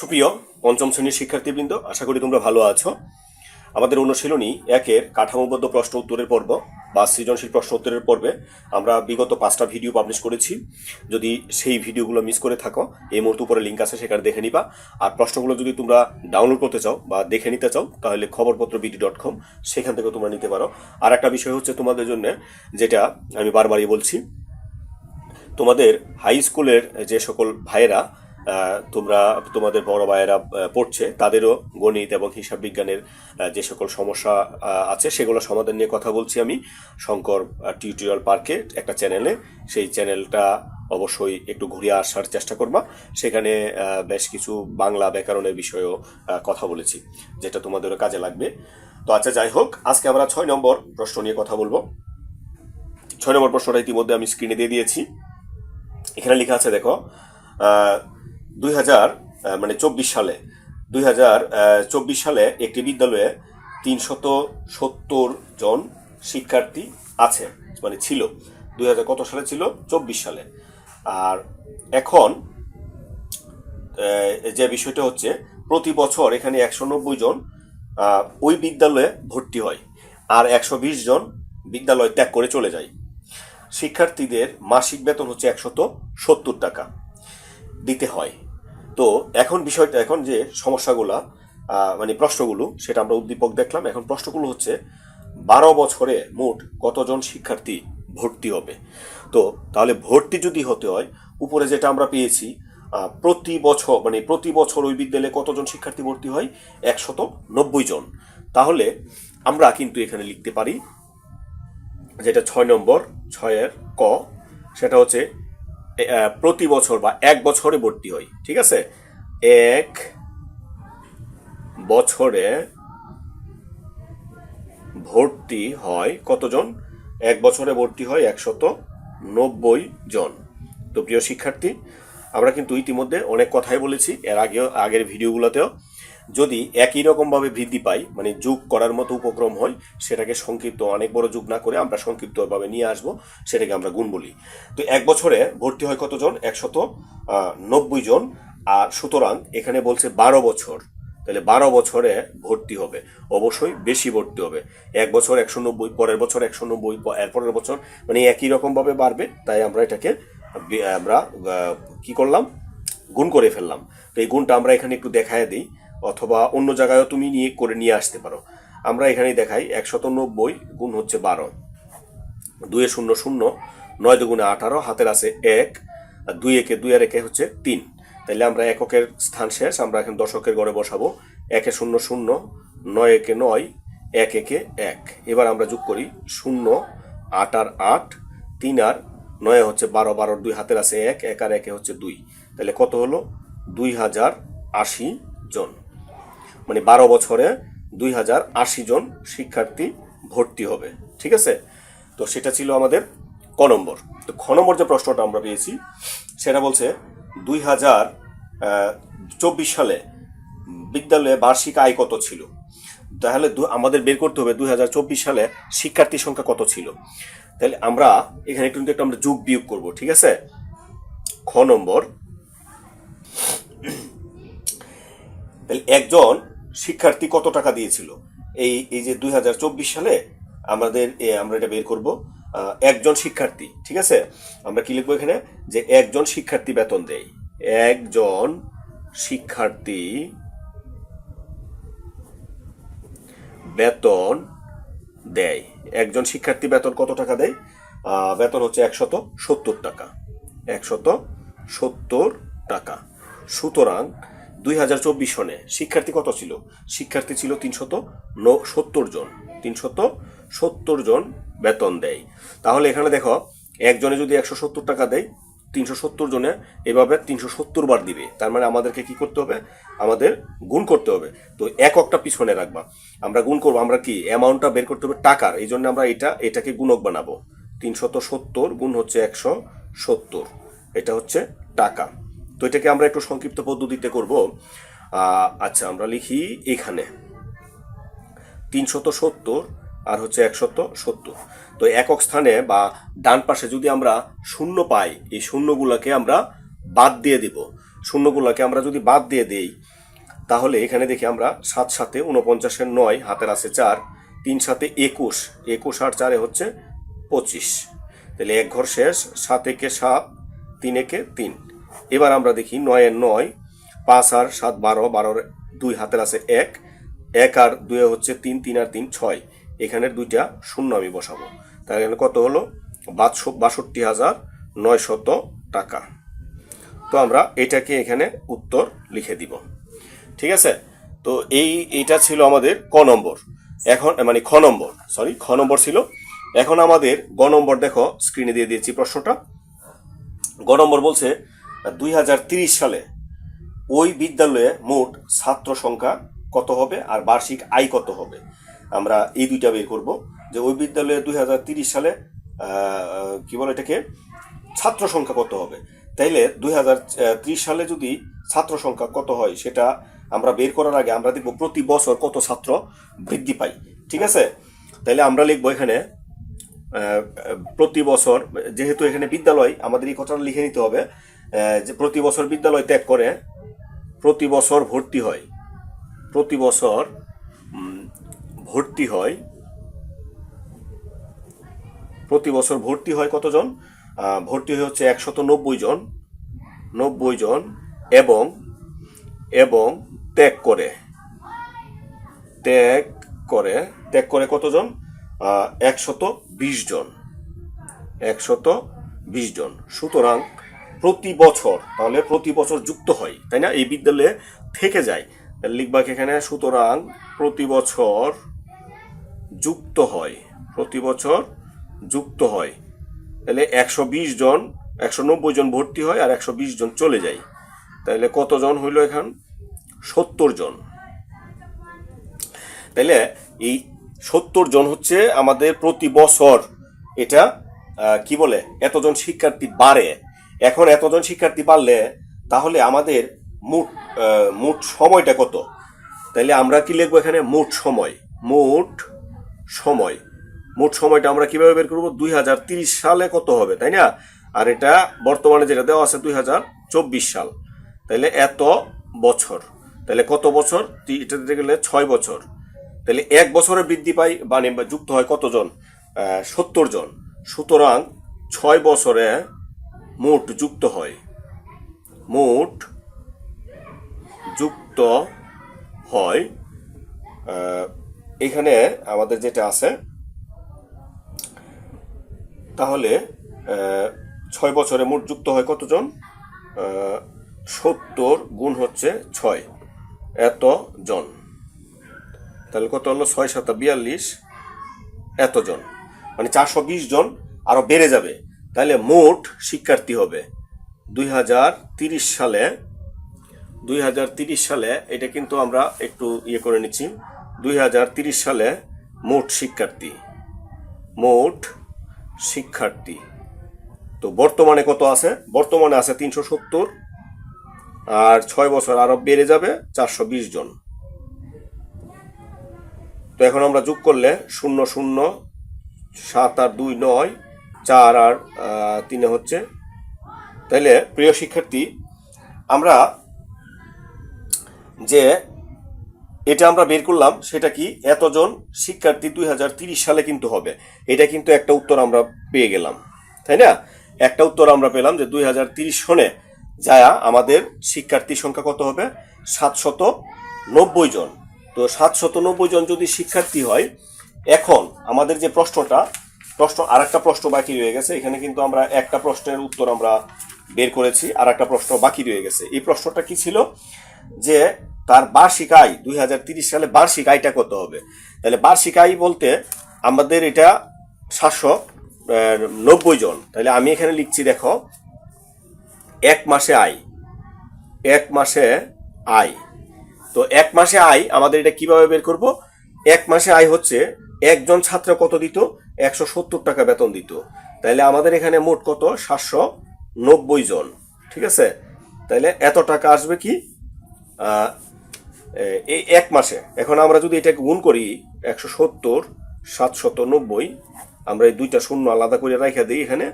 সুপ্রিয় পঞ্চম শ্রেণির শিক্ষার্থীবৃন্দ, আশা করি তোমরা ভালো আছো। আমাদের অনুশীলনী একের কাঠামোবদ্ধ প্রশ্ন উত্তরের পর্ব বা সৃজনশীল প্রশ্ন উত্তরের পর্বে আমরা বিগত পাঁচটা ভিডিও পাবলিশ করেছি। যদি সেই ভিডিওগুলো মিস করে থাকো, এই মুহূর্তে উপরে লিঙ্ক আছে, সেখানে দেখে নিবা। আর প্রশ্নগুলো যদি তোমরা ডাউনলোড করতে চাও বা দেখে নিতে চাও, তাহলে খবরপত্র বিডি ডট কম সেখান থেকে তোমরা নিতে পারো। আর একটা বিষয় হচ্ছে তোমাদের জন্য, যেটা আমি বারবারই বলছি, তোমাদের হাই স্কুলের যে সকল ভাইয়েরা তোমরা, তোমাদের বড় ভাইয়েরা পড়ছে, তাদেরও গণিত এবং হিসাব বিজ্ঞানের যে সকল সমস্যা আছে, সেগুলো সমাধান নিয়ে কথা বলছি আমি। শঙ্কর টিউটোরিয়াল পার্কে একটা চ্যানেলে, সেই চ্যানেলটা অবশ্যই একটু ঘুরিয়ে আসার চেষ্টা করবা। সেখানে বেশ কিছু বাংলা ব্যাকরণের বিষয়েও কথা বলেছি, যেটা তোমাদেরও কাজে লাগবে। তো আচ্ছা যাই হোক, আজকে আমরা ছয় নম্বর প্রশ্ন নিয়ে কথা বলব। ছয় নম্বর প্রশ্নটা ইতিমধ্যে আমি স্ক্রিনে দিয়ে দিয়েছি। এখানে লেখা আছে, দেখো দুই হাজার মানে চব্বিশ সালে, দুই হাজার চব্বিশ সালে একটি বিদ্যালয়ে তিনশত সত্তর জন শিক্ষার্থী আছে মানে ছিল। দুই হাজার কত সালে ছিল? চব্বিশ সালে। আর এখন যে বিষয়টা হচ্ছে, প্রতি বছর এখানে একশো নব্বই জন ওই বিদ্যালয়ে ভর্তি হয় আর একশো বিশ জন বিদ্যালয় ত্যাগ করে চলে যায়। শিক্ষার্থীদের মাসিক বেতন হচ্ছে একশত সত্তর টাকা দিতে হয়। তো এখন বিষয়টা এখন যে সমস্যাগুলা মানে প্রশ্নগুলো, সেটা আমরা উদ্দীপক দেখলাম। এখন প্রশ্নগুলো হচ্ছে, বারো বছরে মোট কতজন শিক্ষার্থী ভর্তি হবে? তো তাহলে ভর্তি যদি হতে হয়, উপরে যেটা আমরা পেয়েছি প্রতি বছর মানে প্রতি বছর ওই বিদ্যালয়ে কতজন শিক্ষার্থী ভর্তি হয়? একশত নব্বই জন। তাহলে আমরা কিন্তু এখানে লিখতে পারি, যেটা ছয় নম্বর, ছয়ের ক, সেটা হচ্ছে প্রতি বছর বা এক বছরে ভর্তি হই, ঠিক আছে? এক বছরে ভর্তি হয় কতজন? এক বছরে ভর্তি হয় একশত নব্বই জন। তো প্রিয় শিক্ষার্থী, আমরা কিন্তু ইতিমধ্যে অনেক কথাই বলেছি, এর আগেও, আগের ভিডিওগুলোতেও যদি একই রকমভাবে বৃদ্ধি পাই মানে যোগ করার মতো উপক্রম হয়, সেটাকে সংক্ষিপ্ত অনেক বড় যোগ না করে আমরা সংক্ষিপ্তভাবে নিয়ে আসব, সেটাকে আমরা গুণ বলি। তো এক বছরে ভর্তি হয় কতজন? একশত নব্বই জন। আর সুতরাং এখানে বলছে বারো বছর। তাহলে বারো বছরে ভর্তি হবে। অবশ্যই বেশি ভর্তি হবে। এক বছর একশো নব্বই পরের বছর একশো নব্বই এরপরের বছর মানে একই রকমভাবে বাড়বে। তাই আমরা এটাকে আমরা কি করলাম? গুণ করে ফেললাম। তো এই গুণটা আমরা এখানে একটু দেখায় দিই। অথবা অন্য জায়গায়ও তুমি নিয়ে, করে নিয়ে আসতে পারো। আমরা এখানেই দেখাই, একশত নব্বই গুণ হচ্ছে বারো। দুয়ে শূন্য শূন্য, নয় দুগুণে আঠারো, হাতের আছে এক, আর দুই একে দুই আর একে হচ্ছে তিন। তাহলে আমরা এককের স্থান শেষ, আমরা এখন দশকের গড়ে বসাবো। একে শূন্য শূন্য, নয় একে নয়, এক একে এক। এবার আমরা যোগ করি, শূন্য, আট আর আট, তিন আর নয় হচ্ছে বারো, বারোর দুই হাতের আছে এক এক আর একে হচ্ছে দুই। তাহলে কত হলো? দুই হাজার আশি জন। মানে বারো বছরে দুই হাজার আশি জন শিক্ষার্থী ভর্তি হবে, ঠিক আছে? তো সেটা ছিল আমাদের ক নম্বর। তো খ নম্বর যে প্রশ্নটা আমরা পেয়েছি, সেটা বলছে দুই হাজার চব্বিশ সালে বিদ্যালয়ে বার্ষিক আয় কত ছিল? তাহলে আমাদের বের করতে হবে দুই হাজার চব্বিশ সালে শিক্ষার্থীর সংখ্যা কত ছিল? তাহলে আমরা এখানে কিন্তু একটা আমরা যোগ বিয়োগ করব, ঠিক আছে? খ নম্বর, তাহলে একজন শিক্ষার্থী কত টাকা দিয়েছিল? এই এই যে দুই হাজার চব্বিশ সালে আমাদের আমরা এটা বের করব একজন শিক্ষার্থী, ঠিক আছে? আমরা কি লিখব এখানে? যে একজন শিক্ষার্থী বেতন দেয়। একজন শিক্ষার্থী বেতন দেয়। একজন শিক্ষার্থী বেতন কত টাকা দেয়? বেতন হচ্ছে একশত সত্তর টাকা। একশত সত্তর টাকা। সুতরাং দুই হাজার চব্বিশ সনে শিক্ষার্থী কত ছিল? শিক্ষার্থী ছিল তিনশত সত্তর জন। তিনশত সত্তর জন বেতন দেয়। তাহলে এখানে দেখো, একজনে যদি একশো সত্তর টাকা দেয়, তিনশো সত্তর জনে এভাবে তিনশো সত্তর বার দিবে। তার মানে আমাদেরকে কি করতে হবে? আমাদের গুণ করতে হবে। তো এককটা পিছনে রাখবা। আমরা গুণ করব, আমরা কি অ্যামাউন্টটা বের করতে হবে? টাকার। এই জন্য আমরা এটা, এটাকে গুণক বানাবো। তিনশত সত্তর গুণ হচ্ছে একশো সত্তর। এটা হচ্ছে টাকা। তো এটাকে আমরা একটু সংক্ষিপ্ত পদ্ধতিতে করব। আচ্ছা আমরা লিখি এখানে। তিনশত সত্তর আর হচ্ছে একশত সত্তর। তো একক স্থানে বা ডান পাশে যদি আমরা শূন্য পাই, এই শূন্যগুলোকে আমরা বাদ দিয়ে দিব। শূন্যগুলোকে আমরা যদি বাদ দিয়ে দেই, তাহলে এখানে দেখি আমরা সাত সাথে উনপঞ্চাশের নয়, হাতের আছে চার, তিন সাথে একুশ একুশ আর চারে হচ্ছে পঁচিশ। তাহলে এক ঘর শেষ, সাত একে সাত, তিন একে তিন। এবার আমরা দেখি নয়ের নয়, পাঁচ আর সাত বারো, বারোর দুই হাতের আছে এক এক আর দুয়ে হচ্ছে তিন তিন আর তিন ছয়। এখানের দুইটা শূন্য আমি বসাবো। তাহলে এখানে কত হলো? বাষট্টি হাজার নয়শত টাকা। তো আমরা এটাকে এখানে উত্তর লিখে দিব। ঠিক আছে? তো এই, এইটা ছিল আমাদের ক নম্বর। এখন মানে খ নম্বর সরি খ নম্বর ছিল। এখন আমাদের গ নম্বর দেখো স্ক্রিনে দিয়ে দিয়েছি প্রশ্নটা। গ নম্বর বলছে দুই সালে ওই বিদ্যালয়ে মোট ছাত্র সংখ্যা কত হবে আর বার্ষিক আয় কত হবে? আমরা এই দুইটা বের করব। যে ওই বিদ্যালয়ে দুই সালে কি বলে এটাকে? ছাত্র সংখ্যা কত হবে? তাইলে দুই হাজার ত্রিশ সালে যদি ছাত্র সংখ্যা কত হয়, সেটা আমরা বের করার আগে আমরা দেখব প্রতি বছর কত ছাত্র বৃদ্ধি পায়। ঠিক আছে? তাইলে আমরা লিখব এখানে প্রতি বছর, যেহেতু এখানে বিদ্যালয়, আমাদের এই কথাটা লিখে নিতে হবে। যে প্রতি বছর বিদ্যালয় ত্যাগ করে, প্রতি বছর ভর্তি হয়। প্রতি বছর ভর্তি হয়। প্রতি বছর ভর্তি হয় কতজন? ভর্তি হয় হচ্ছে একশত নব্বই জন। নব্বই জন এবং এবং ত্যাগ করে। ত্যাগ করে ত্যাগ করে কতজন? একশত বিশ জন। একশত বিশ জন। সুতরাং প্রতি বছর, তাহলে প্রতি বছর যুক্ত হয়, তাই না? এই বিদ্যালয়ে থেকে যায়। লিখবাক এখানে, সুতরাং প্রতি বছর যুক্ত হয়, প্রতি বছর যুক্ত হয়। তাহলে একশো বিশ জন, একশো নব্বই জন ভর্তি হয় আর একশো বিশ জন চলে যায়। তাহলে কতজন হইল এখান? সত্তর জন। তাহলে এই সত্তর জন হচ্ছে আমাদের প্রতি বছর, এটা কি বলে? এতজন শিক্ষার্থী বাড়ে। এখন এতজন শিক্ষার্থী বাড়লে তাহলে আমাদের মোট মোট সময়টা কত? তাহলে আমরা কি লিখব এখানে? মোট সময়। মোট সময়। মোট সময়টা আমরা কীভাবে বের করব? দুই হাজার তিরিশ সালে কত হবে, তাই না? আর এটা বর্তমানে যেটা দেওয়া আছে দুই হাজার চব্বিশ সাল। তাহলে এত বছর। তাহলে কত বছর? এটা দিতে গেলে ছয় বছর। তাহলে এক বছরে বৃদ্ধি পাই মানে যুক্ত হয় কতজন? সত্তর জন। সুতরাং ছয় বছরে মোট যুক্ত হয়। মোট যুক্ত হয় এখানে আমাদের যেটা আছে, তাহলে ছয় বছরে মোট যুক্ত হয় কতজন? সত্তর গুণ হচ্ছে ছয়। এত জন তাহলে কত হলো? ছয় সাতা বিয়াল্লিশ। এতজন। মানে চারশো বিশ জন। আরও বেড়ে যাবে। তাহলে মোট শিক্ষার্থী হবে দুই সালে দুই সালে এটা কিন্তু আমরা একটু ইয়ে করে নিচ্ছি, দুই সালে মোট শিক্ষার্থী মোট শিক্ষার্থী। তো বর্তমানে কত আছে? বর্তমানে আছে তিনশো সত্তর, আর ছয় বছর আরও বেড়ে যাবে চারশো বিশ জন। তো এখন আমরা যোগ করলে শূন্য শূন্য, সাত আর দুই নয় চার আর তিনে হচ্ছে। তাইলে, প্রিয় শিক্ষার্থী, আমরা যে এটা আমরা বের করলাম, সেটা কি এতজন শিক্ষার্থী দুই সালে কিন্তু হবে। এটা কিন্তু একটা উত্তর আমরা পেয়ে গেলাম। তাই না? একটা উত্তর আমরা পেলাম যে দুই হাজার তিরিশ সনে যায়া আমাদের শিক্ষার্থীর সংখ্যা কত হবে? সাতশত নব্বই জন। তো সাতশত নব্বই জন যদি শিক্ষার্থী হয়, এখন আমাদের যে প্রশ্নটা প্রশ্ন আর একটা প্রশ্ন বাকি রয়ে গেছে। এখানে কিন্তু আমরা একটা প্রশ্নের উত্তর আমরা বের করেছি আর একটা প্রশ্ন বাকি রয়ে গেছে। এই প্রশ্নটা কি ছিল? যে তার বার্ষিক আয় দুই সালে বার্ষিক আয়টা কত হবে? তাহলে বার্ষিক আয় বলতে আমাদের এটা সাতশো নব্বই জন। তাহলে আমি এখানে লিখছি, দেখো, এক মাসে আয়। এক মাসে আয়। তো এক মাসে আয় আমাদের এটা কীভাবে বের করব? এক মাসে আয় হচ্ছে একজন ছাত্র কত দিত? একশো সত্তর টাকা বেতন দিত। তাহলে আমাদের এখানে মোট কত? সাতশো নব্বই জন। ঠিক আছে? তাহলে এত টাকা আসবে কি? এই এক মাসে। এখন আমরা যদি এটাকে গুণ করি, একশো সত্তর সাতশত নব্বই, আমরা এই দুইটা শূন্য আলাদা করে রেখে দিই এখানে।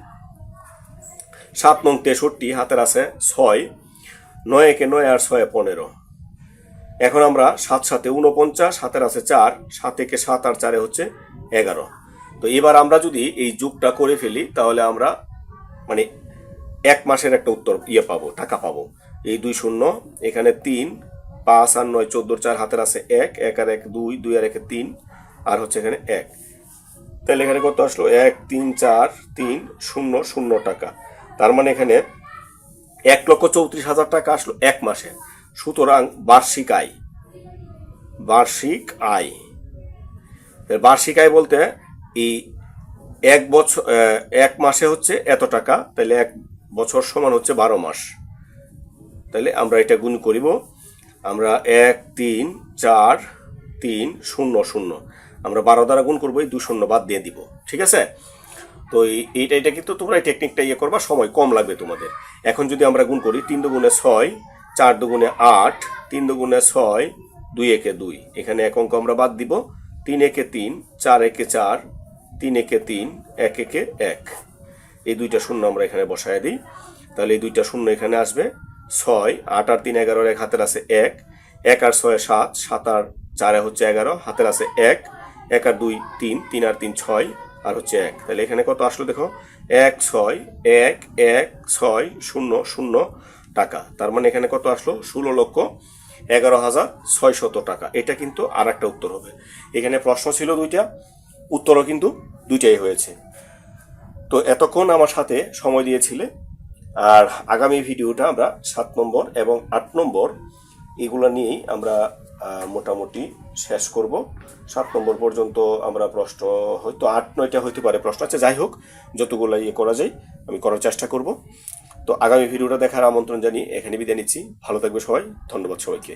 সাত নং তেষট্টি, হাতের আছে ছয়, নয় একে নয় আর ছয় পনেরো। এখন আমরা সাত সাথে উনপঞ্চাশ সাতের আছে চার, সাত একে সাত আর চারে হচ্ছে এগারো। তো এবার আমরা যদি এই যুগটা করে ফেলি, তাহলে আমরা মানে এক মাসের একটা উত্তর ইয়ে পাবো, টাকা পাবো। এই দুই শূন্য, এখানে তিন, পাঁচ আর নয় চোদ্দোর চার, হাতের আছে এক এক আর এক দুই দুই আর একে তিন, আর হচ্ছে এখানে এক। তাহলে এখানে কত আসলো? এক, তিন, চার, তিন, শূন্য শূন্য টাকা। তার মানে এখানে এক লক্ষ চৌত্রিশ হাজার টাকা আসলো এক মাসে। সুতরাং বার্ষিক আয়। বার্ষিক আয়। বার্ষিক আয় বলতে এই এক বছর এক মাসে হচ্ছে এত টাকা, তাহলে এক বছর সমান হচ্ছে বারো মাস। তাহলে আমরা এটা গুণ করিব, আমরা এক, তিন, চার, তিন, শূন্য শূন্য। আমরা বারো দ্বারা গুণ করব, এই দু শূন্য বাদ দিয়ে দিব। ঠিক আছে? তো এই- এইটা এটা কিন্তু তোমরা এই টেকনিকটা ইয়ে করবা, সময় কম লাগবে তোমাদের। এখন যদি আমরা গুণ করি, তিন দুগুণে ছয়, চার দুগুণে আট, তিন দুগুণে ছয়, দুই একে দুই। এখানে এক অঙ্ক আমরা বাদ দিব, তিন একে তিন, চার একে চার তিন একে তিন, এক একে এক। এই দুইটা শূন্য আমরা এখানে বসায় দিই। তাহলে এই দুইটা শূন্য এখানে আসবে। ছয়, আট আর তিন এগারোর এক, হাতের আছে এক। এক আর ছয়, সাত। সাত আর চারে হচ্ছে এগারো, হাতের আছে এক। এক আর দুই, তিন। তিন আর তিন, ছয় আর হচ্ছে এক। তাহলে এখানে কত আসলো দেখো? এক, ছয়, এক এক, ছয়, শূন্য শূন্য টাকা। তার মানে এখানে কত আসলো? ষোলো লক্ষ এগারো হাজার ছয়শত টাকা। এটা কিন্তু আর একটা উত্তর হবে। এখানে প্রশ্ন ছিল দুইটা। উত্তরও কিন্তু দুইটাই হয়েছে। তো এতক্ষণ আমার সাথে সময় দিয়েছিলে, আর আগামী ভিডিওটা আমরা সাত নম্বর এবং আট নম্বর এগুলো নিয়েই আমরা মোটামুটি শেষ করব। সাত নম্বর পর্যন্ত আমরা প্রশ্ন, হয়তো আট, নয়টা হইতে পারে প্রশ্ন। আছে যাই হোক যতগুলো ইয়ে করা যায়, আমি করার চেষ্টা করব। তো আগামী ভিডিওটা দেখার আমন্ত্রণ জানিয়ে এখানে বিদায় নিচ্ছি। ভালো থাকবে সবাই, ধন্যবাদ সবাইকে।